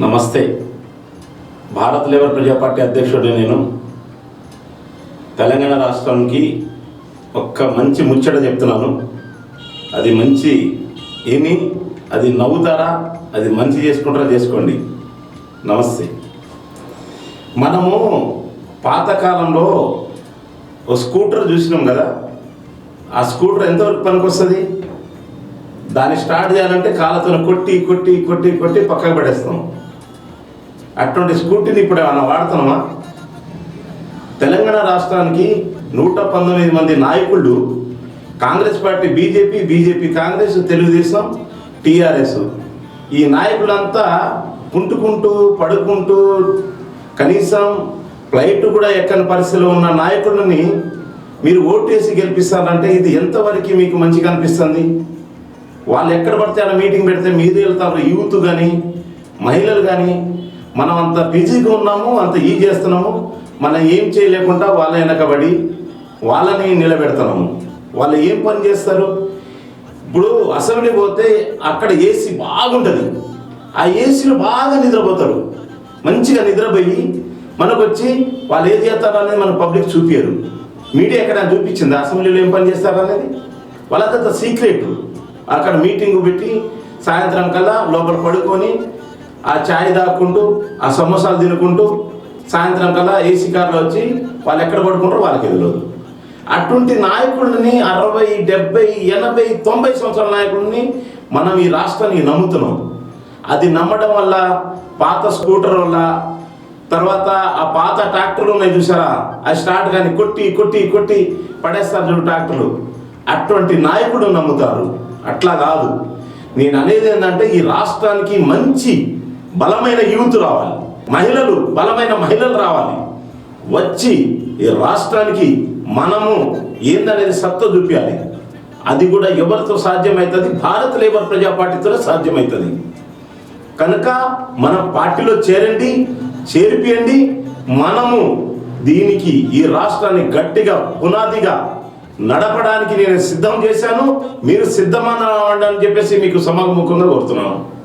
నమస్తే. భారత్ లేబర్ ప్రజా పార్టీ అధ్యక్షుడు నేను. తెలంగాణ రాష్ట్రానికి ఒక్క మంచి ముచ్చట చెప్తున్నాను. అది మంచి ఏమి? అది నవ్వుతారా? అది మంచి చేసుకుంటారా? చేసుకోండి. నమస్తే. మనము పాతకాలంలో ఓ స్కూటర్ చూసినాం కదా? ఆ స్కూటర్ ఎంతవరకు పనికి వస్తుంది? దాన్ని స్టార్ట్ చేయాలంటే కాళ్ళతో కొట్టి కొట్టి కొట్టి కొట్టి పక్కకు పడేస్తాం. అటువంటి స్కూటీని ఇప్పుడు ఏమన్నా వాడుతున్నామా తెలంగాణ రాష్ట్రానికి నూట పంతొమ్మిది మంది నాయకులు Congress party BJP BJP Congress Telugu Desam TRS. ఈ నాయకులంతా కుంటుకుంటూ పడుకుంటూ కనీసం ఫ్లైట్ కూడా ఎక్కని పరిస్థితిలో ఉన్న నాయకులని మీరు ఓటేసి గెలిపిస్తారంటే ఇది ఎంతవరకు మీకు మంచిగా అనిపిస్తుంది? వాళ్ళు ఎక్కడ పడితే ఆడ మీటింగ్ పెడితే మీరు వెళ్తారు యూత్ కానీ మహిళలు కానీ మనం అంత బిజీగా ఉన్నాము అంత ఈ చేస్తున్నాము మనం ఏం చేయలేకుండా వాళ్ళ వెనకబడి వాళ్ళని నిలబెడుతున్నాము వాళ్ళు ఏం పని చేస్తారు? ఇప్పుడు అసెంబ్లీ పోతే అక్కడ ఏసీ బాగుంటుంది. ఆ ఏసీలో బాగా నిద్రపోతారు. మంచిగా నిద్రపోయి మనకు వచ్చి వాళ్ళు ఏం చేస్తారు అనేది మన పబ్లిక్ చూపించరు మీడియా ఎక్కడ చూపించింది? అసెంబ్లీలో ఏం పని చేస్తారు అనేది? వాళ్ళకంత సీక్రెట్. అక్కడ మీటింగ్ పెట్టి సాయంత్రం కల్లా లోపల పడుకొని ఆ ఛాయ్ తాక్కుంటూ ఆ సమోసాలు తినుకుంటూ సాయంత్రం కల్లా ఏసీ కార్లో వచ్చి వాళ్ళు ఎక్కడ పడుకుంటారో వాళ్ళకి తెలియదు. అటువంటి నాయకుడిని అరవై డెబ్బై ఎనభై తొంభై సంవత్సరాల నాయకుడిని మనం ఈ రాష్ట్రాన్ని నమ్ముతున్నాం. అది నమ్మడం వల్ల పాత స్కూటర్ వల్ల తర్వాత ఆ పాత ట్రాక్టర్లు ఉన్నాయి చూసారా? అది స్టార్ట్ కానీ కొట్టి కొట్టి కొట్టి పడేస్తారు చూడు ట్రాక్టర్లు. అటువంటి నాయకుడు నమ్ముతారు. అట్లా కాదు. నేను అనేది ఏంటంటే ఈ రాష్ట్రానికి మంచి బలమైన యూత్ రావాలి. మహిళలు బలమైన మహిళలు రావాలి. వచ్చి ఈ రాష్ట్రానికి మనము ఏందనేది సత్తా చూపించాలి. అది కూడా ఎవరితో సాధ్యమవుతుంది భారత్ లేబర్ ప్రజా పార్టీతోనే సాధ్యమవుతుంది కనుక మన పార్టీలో చేరండి చేరిపియండి. మనము దీనికి ఈ రాష్ట్రాన్ని గట్టిగా పునాదిగా నడపడానికి నేను సిద్ధం చేశాను. మీరు సిద్ధమని చెప్పేసి మీకు సమాగముఖంగా కోరుతున్నాను.